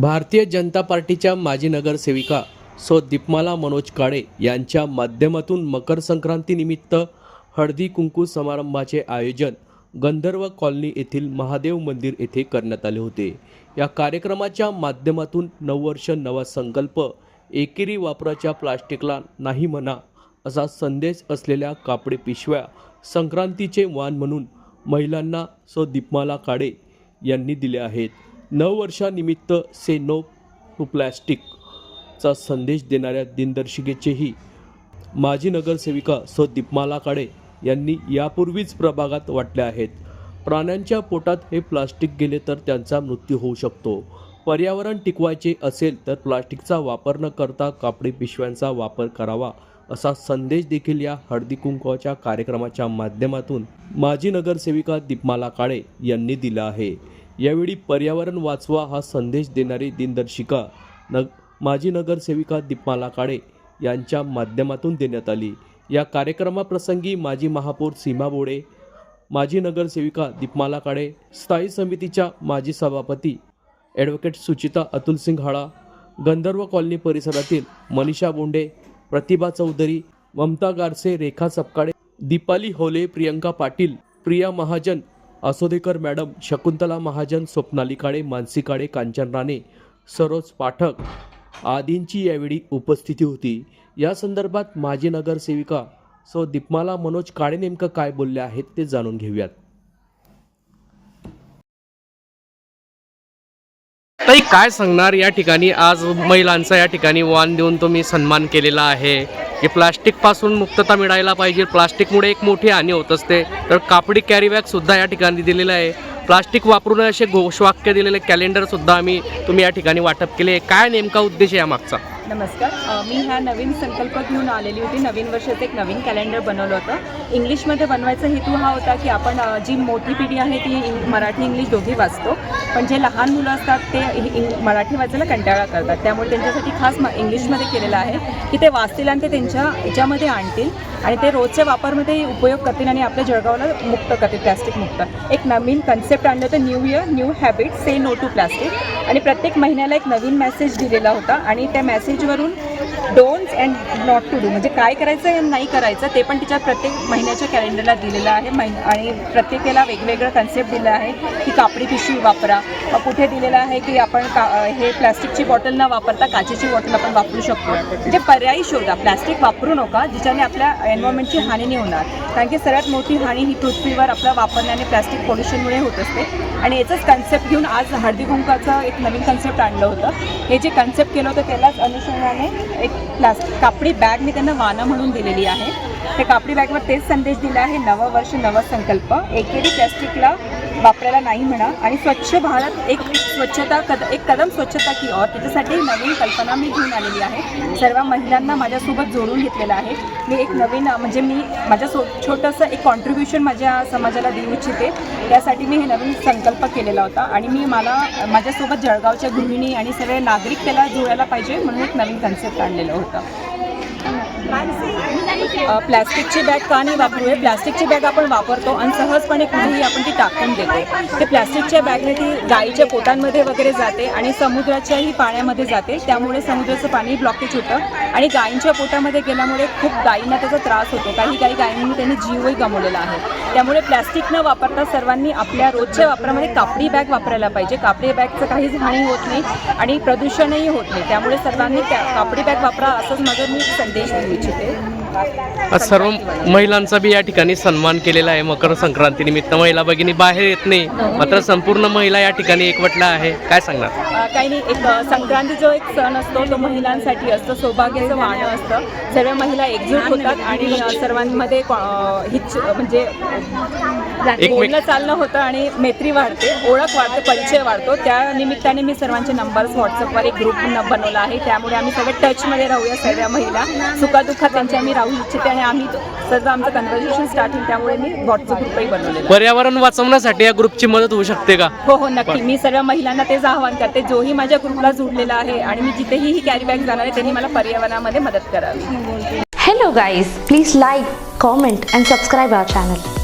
भारतीय जनता पार्टीच्या माजी नगरसेविका सो दीपमाला मनोज काळे यांच्या माध्यमातून मकर संक्रांतीनिमित्त हळदी कुंकू समारंभाचे आयोजन गंधर्व कॉलनी येथील महादेव मंदिर येथे करण्यात आले होते. या कार्यक्रमाच्या माध्यमातून नववर्ष नवा संकल्प एकेरी वापराच्या प्लास्टिकला नाही म्हणा असा संदेश असलेल्या कापडी पिशव्या संक्रांतीचे वाण म्हणून महिलांना सो दीपमाला काळे यांनी दिले आहेत. नववर्षानिमित्त से नो टू प्लॅस्टिकचा संदेश देणाऱ्या दिनदर्शिकेचेही माजी नगरसेविका सौ दीपमाला काळे यांनी यापूर्वीच प्रभागात वाटले आहेत. प्राण्यांच्या पोटात हे प्लास्टिक गेले तर त्यांचा मृत्यू होऊ शकतो. पर्यावरण टिकवायचे असेल तर प्लास्टिकचा वापर न करता कापडी पिशव्यांचा वापर करावा असा संदेश देखील या हळदी कुंकवाच्या कार्यक्रमाच्या माध्यमातून माजी नगरसेविका दीपमाला काळे यांनी दिला आहे. यावेळी पर्यावरण वाचवा हा संदेश देणारी दिनदर्शिका नग माजी नगरसेविका दीपमाला काळे यांच्या माध्यमातून देण्यात आली. या कार्यक्रमाप्रसंगी माजी महापौर सीमा बोडे माजी नगरसेविका दीपमाला काळे स्थायी समितीच्या माजी सभापती ॲडव्होकेट सुचिता अतुल सिंग हाळा गंधर्व कॉलनी परिसरातील मनीषा बोंडे प्रतिभा चौधरी ममता गारसे रेखा सपकाळे दीपाली होले प्रियंका पाटील प्रिया महाजन असोदेकर मॅडम शकुंतला महाजन स्वप्नाली काळे मानसी काळे कांचन राणे सरोज पाठक आदींची यावेळी उपस्थिती होती. या संदर्भात माजी नगरसेविका सौ दीपमाला मनोज काळे नेमकं काय बोलले आहेत ते जाणून घेऊयात. ताई काय सांगणार? या ठिकाणी आज महिलांचा या ठिकाणी वाण देऊन तुम्ही सन्मान केलेला आहे. की प्लास्टिकपासून मुक्तता मिळायला पाहिजे. प्लास्टिकमुळे एक मोठी हानी होत असते. तर कापडी कॅरीबॅगसुद्धा या ठिकाणी दिलेलं आहे. प्लास्टिक वापरून असे घोषवाक्य दिलेले कॅलेंडरसुद्धा आम्ही तुम्ही या ठिकाणी वाटप केले. काय नेमका उद्देश आहे या मागचा नमस्कार. मी ह्या नवीन संकल्प घेऊन आलेली होती. नवीन वर्षाचं एक नवीन कॅलेंडर बनवलं होतं. इंग्लिशमध्ये बनवायचा हेतू हा होता की आपण जी मोठी पिढी आहे ती इंग मराठी इंग्लिश दोघी वाचतो. पण जे लहान मुलं असतात ते इंग मराठी वाचायला कंटाळा करतात. त्यामुळे त्यांच्यासाठी खास म इंग्लिशमध्ये केलेलं आहे की ते वाचतील आणि ते त्यांच्या याच्यामध्ये आणतील आणि ते रोजच्या वापरमध्ये उपयोग करतील आणि आपल्या जळगावला मुक्त करतील प्लॅस्टिक मुक्त. एक नवीन कन्सेप्ट आणलं होतं new year new habit say no to plastic आणि प्रत्येक महिन्याला एक नवीन मेसेज दिलेला होता आणि त्या সূর্য Varun don'ts and not to do म्हणजे काय करायचं आणि नाही करायचं ते पण तिच्या प्रत्येक महिन्याच्या कॅलेंडरला दिलेलं आहे. महिन आणि प्रत्येकाला वेगवेगळं कन्सेप्ट दिलं आहे की कापडी पिशवी वापरा. मग कुठे दिलेलं आहे की आपण का हे प्लॅस्टिकची बॉटल न वापरता काचेची बॉटल आपण वापरू शकतो. म्हणजे पर्यायी शोधा. प्लॅस्टिक वापरू नका जिच्याने आपल्या एन्व्हायरमेंटची हानी नाही होणार. कारण की सर्वात मोठी हानी ही पृथ्वीवर आपल्या वापरण्याने प्लॅस्टिक पोल्युशनमुळे होत असते. आणि याचंच कन्सेप्ट घेऊन आज हळदी कुंकाचं एक नवीन कन्सेप्ट आणलं होतं. हे जे कन्सेप्ट केलं होतं त्यालाच अनुषंगाने एक प्लास्टिक कापडी बॅग मी त्यांना वाना म्हणून दिलेली आहे. त्या कापडी बॅगवर तेच संदेश दिला आहे. नवं वर्ष नवा संकल्प एकेरी प्लॅस्टिकला वापरायला नाही म्हणा. आणि स्वच्छ भारत एक स्वच्छता कद एक कदम स्वच्छता की और त्याच्यासाठी नवीन कल्पना मी घेऊन आलेली आहे. सर्व महिलांना माझ्यासोबत जोडून घेतलेलं आहे. मी एक नवीन म्हणजे मी माझ्या सो छोटंसं एक कॉन्ट्रीब्युशन माझ्या समाजाला देऊ इच्छिते. त्यासाठी मी हे नवीन संकल्प केलेला होता. आणि मी मला माझ्यासोबत जळगावच्या गृहिणी आणि सगळे नागरिक त्याला जुळायला पाहिजे म्हणून एक नवीन कन्सेप्ट आणलेलं होतं. अ, प्लॅस्टिकची बॅग का नाही वापरूये? प्लॅस्टिकची बॅग आपण वापरतो आणि सहजपणे कुठेही आपण ती टाकून देतो. ते प्लॅस्टिकच्या बॅगने ती गाईच्या पोटांमध्ये वगैरे जाते आणि समुद्राच्याही पाण्यामध्ये जाते. त्यामुळे समुद्राचं पाणी ब्लॉकेज होतं आणि गायींच्या पोटामध्ये गेल्यामुळे खूप गायींना त्याचा त्रास होतो. काही काही गायींनी त्यांनी जीवही गमवलेला आहे. त्यामुळे प्लॅस्टिक न वापरता सर्वांनी आपल्या रोजच्या वापरामध्ये कापडी बॅग वापरायला पाहिजे. कापडी बॅगचं काहीच हानी होत नाही आणि प्रदूषणही होत नाही. त्यामुळे सर्वांनी त्या कापडी बॅग वापरा असंच माझं मी संदेश देऊ इच्छिते. आज सर्व महिलांचा बी या ठिकाणी सन्मान केलेला आहे. मकर संक्रांती निमित्त महिला भगिनी बाहेर येत नाही. मात्र संपूर्ण महिला या ठिकाणी एकवटल्या आहे. काय सांगणार? काही नाही. एक संक्रांती जो एक सण असतो तो महिलांसाठी असतो. सौभाग्याचं वाणं असतं. सर्व महिला एकजूट होतात आणि सर्वांमध्ये हिच म्हणजे बोलणं चालणं होतं आणि मैत्री वाढते ओळख वाढते परिचय वाढतो. त्या निमित्ताने मी सर्वांचे नंबर्स व्हॉट्सअपवर एक ग्रुप बनवला आहे. त्यामुळे आम्ही सगळे टचमध्ये राहूया सर्व महिला. सुखादुःखात त्यांच्या आम्ही राहू इच्छिते आणि आम्ही सर्व आमचं कन्व्हर्सेशन स्टार्ट होईल त्यामुळे मी व्हॉट्सअप ग्रुपही बनवलेला आहे. पर्यावरण वाचवण्यासाठी या ग्रुपची मदत होऊ शकते का हो हो नक्की मी सर्व महिलांना तेच आवाहन करते जोही माझ्या ग्रुपला जुडलेला आहे आणि मी जिथेही ही कॅरी बॅग जाणार आहे त्यांनी मला पर्यावरणामध्ये मदत करावी Hello guys, please like, comment and subscribe our channel.